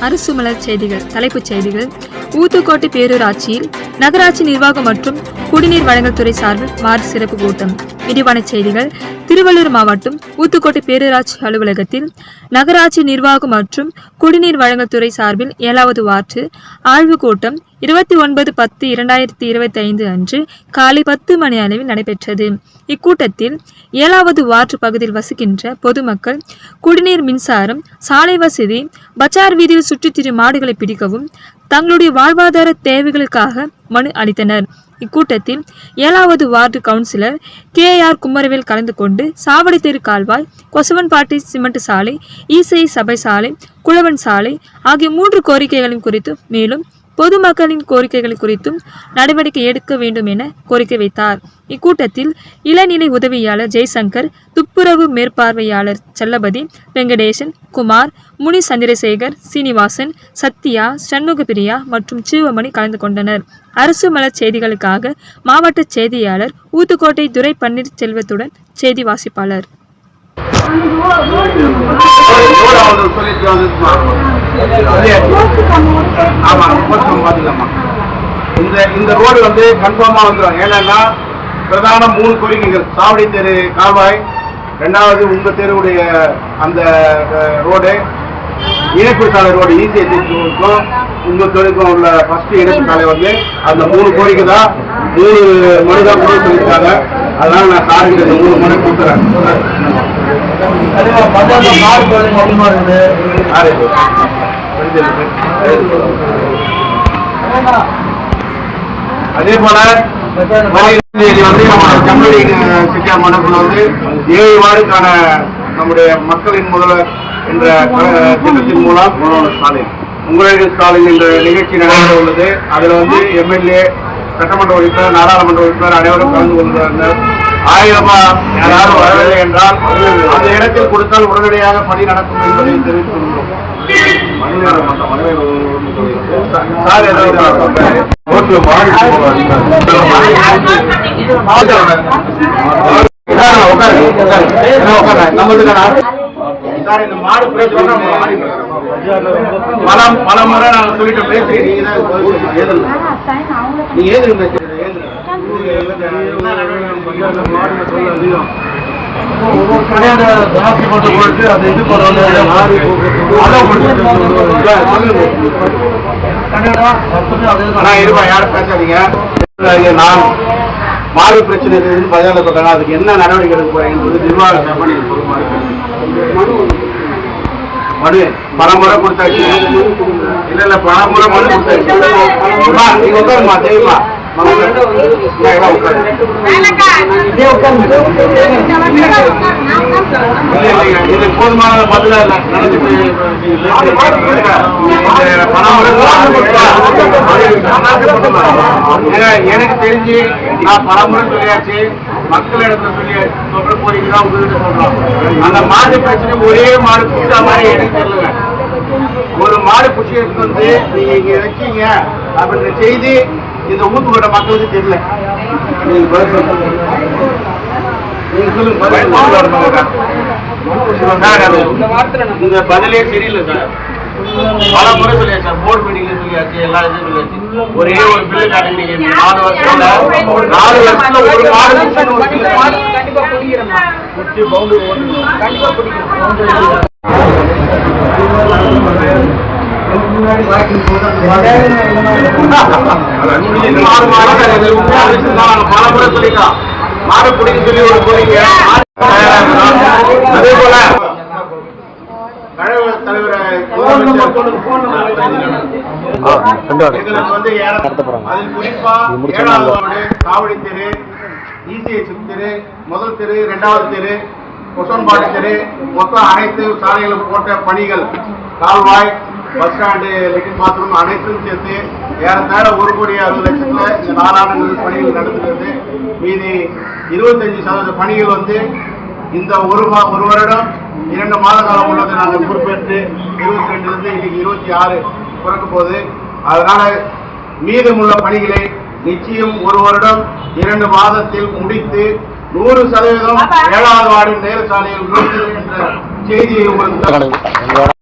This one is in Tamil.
அரசு மலர் செய்திகள் தலைப்புச் செய்திகள். ஊத்துக்கோட்டை பேரூராட்சியில் நகராட்சி நிர்வாகம் மற்றும் குடிநீர் வழங்கல் துறை சார்பில் மார்ச் சிறப்பு கூட்டம். விரிவான செய்திகள் திருவள்ளூர் மாவட்டம் ஊத்துக்கோட்டை பேரூராட்சி அலுவலகத்தில் நகராட்சி நிர்வாகம் மற்றும் குடிநீர் வழங்கல் துறை சார்பில் ஏழாவது வார்டு ஆய்வுக் கூட்டம் இருபத்தி ஒன்பது பத்து இரண்டாயிரத்தி இருபத்தி ஐந்து அன்று காலை பத்து மணி அளவில் நடைபெற்றது. இக்கூட்டத்தில் ஏழாவது வார்டு பகுதியில் வசிக்கின்ற பொதுமக்கள் குடிநீர் மின்சாரம் சாலை வசதி பஜார் வீதியில் சுற்றித் திரியும் மாடுகளை பிடிக்கவும் தங்களுடைய வாழ்வாதார தேவைகளுக்காக மனு அளித்தனர். இக்கூட்டத்தில் ஏழாவது ward councillor K R Kumaravel கலந்து கொண்டு சாவடி தெரு கால்வாய் கொசவன்பாட்டி சிமெண்ட் சாலை ஈசை சபை சாலை குளவன் சாலை ஆகிய மூன்று கோரிக்கைகளின் குறித்து மேலும் பொதுமக்களின் கோரிக்கைகள் குறித்தும் நடவடிக்கை எடுக்க வேண்டும் என கோரிக்கை வைத்தார். இக்கூட்டத்தில் இளநிலை உதவியாளர் ஜெய்சங்கர் துப்புரவு மேற்பார்வையாளர் செல்லபதி வெங்கடேசன் குமார் முனி சந்திரசேகர் சீனிவாசன் சத்யா சண்முகப்பிரியா மற்றும் சிவமணி கலந்து கொண்டனர். அரசு மலர் செய்திகளுக்காக மாவட்ட செய்தியாளர் ஊத்துக்கோட்டை துரை பன்னீர்செல்வத்துடன் செய்தி வாசிப்பாளர். ஆமாம் அவங்க இந்த இந்த ரோடு வந்து கன்ஃபார்மா வந்துடும் ஏன்னா பிரதான மூணு கோரிக்கைகள். சாவடி தெரு கால்வாய். ரெண்டாவது உங்க தெருவுடைய அந்த ரோடு. இணைப்பு சாலை ரோடு ஈஸி இருக்கும். உங்க தெருக்கும் உள்ள ஃபர்ஸ்ட் இணைப்பு சாலை வந்து அந்த மூணு கோரிக்கை தான் மூணு மனு தான் கூட சொல்லியிருக்காங்க அதனால நான் சாருக்கு மூணு மனு கொடுத்துறேன். அதே போல தேதி வந்து நம்ம கம்பெனி சிக்கா மண்டபத்தில் வந்து ஏழு வாருக்கான நம்முடைய மக்களின் முதல்வர் என்ற திட்டத்தின் மூலம் முதல்வர் ஸ்டாலின். உங்களுடைய ஸ்டாலின் என்ற நிகழ்ச்சி நடைபெற உள்ளது. அதில் வந்து எம்எல்ஏ சட்டமன்ற உறுப்பினர் நாடாளுமன்ற உறுப்பினர் அனைவரும் கலந்து கொண்டிருந்தார்கள் ஆயிரம் ரூபாய் யாராலும் வரவில்லை என்றால் அந்த இடத்தில் கொடுத்தால் உடனடியாக பணி நடக்கும் என்பதை மாறி பல பல முறை நான் சொல்லிட்டு பேசுறேன் நீங்க தான் ஏதுங்க நீ ஏதுங்க ஆனா இருப்பா யாரும் பேசாதீங்க நான் மாறு பிரச்சனை இருக்குதுன்னு பஜாரில் சொல்றாங்க அதுக்கு என்ன நடவடிக்கை எடுக்க போறீங்க என்பது நிர்வாக சபை. மனு பலமுறை கொடுத்தாச்சு இல்ல இல்ல பலமுறை மனு கொடுத்தாச்சு நீங்க உட்காருமா தெரியுமா போதுமான பதிலா எனக்கு தெரிஞ்சு நான் பலமுறை சொல்லியாச்சு மக்கள் இடத்துல சொல்லி சொல்ற போறீங்க தான் உங்ககிட்ட சொல்றோம் அந்த மாடு பிரச்சனை ஒரே மாடு புடிச்சா மாதிரி எனக்கு தெரியல ஒரு மாடு புடிச்சு எடுத்து வந்து நீங்க இங்க வச்சீங்க அப்படின்ற செய்தி இந்த ஊத்துக்கோட்டை மக்களுக்கு தெரியல. இந்த பதிலே சரியில்லை சார். பல முறை சொல்லியாச்சு சார். போர்டு மீட்டிங்ல சொல்லியாச்சு எல்லா இதுவும் சொல்லியாச்சு. ஒரே ஒரு பில்லு காட்டுங்க நாலு வருஷத்துல நாலு வருஷத்துல ஒரு மாடு பில்லு காட்டுங்க. குடிச்சு சொல்லி ஒரு அதே போல காவடி தெரு இசிஎச் தெரு முதல் தெரு இரண்டாவது தெரு கொசன்பாடி தெரு மொத்தம் அனைத்து சாலைகளும் போட்ட பணிகள் கால்வாய் பஸ் ஸ்டாண்டு லெட்டின் பாத்ரூம் அனைத்தும் சேர்த்து ஏறத்தாழ ஒரு கோடி அறுபது லட்சத்துல இந்த நாலாண்டு பணிகள் நடந்துகிறது மீதி இருபத்தஞ்சு சதவீத பணிகள் வந்து இந்த ஒரு மா ஒரு வருடம் இரண்டு மாத காலம் உள்ளதை நாங்கள் பொறுப்பேற்று இருபத்தி ரெண்டுலேருந்து இன்னைக்கு இருபத்தி ஆறு பிறக்க போகுது. அதனால மீதமுள்ள பணிகளை நிச்சயம் ஒரு வருடம் இரண்டு மாதத்தில் முடித்து நூறு சதவீதம் ஏழாவது வார்டின் நேர சாலையில் முடித்து என்ற செய்தியை உங்களுக்கு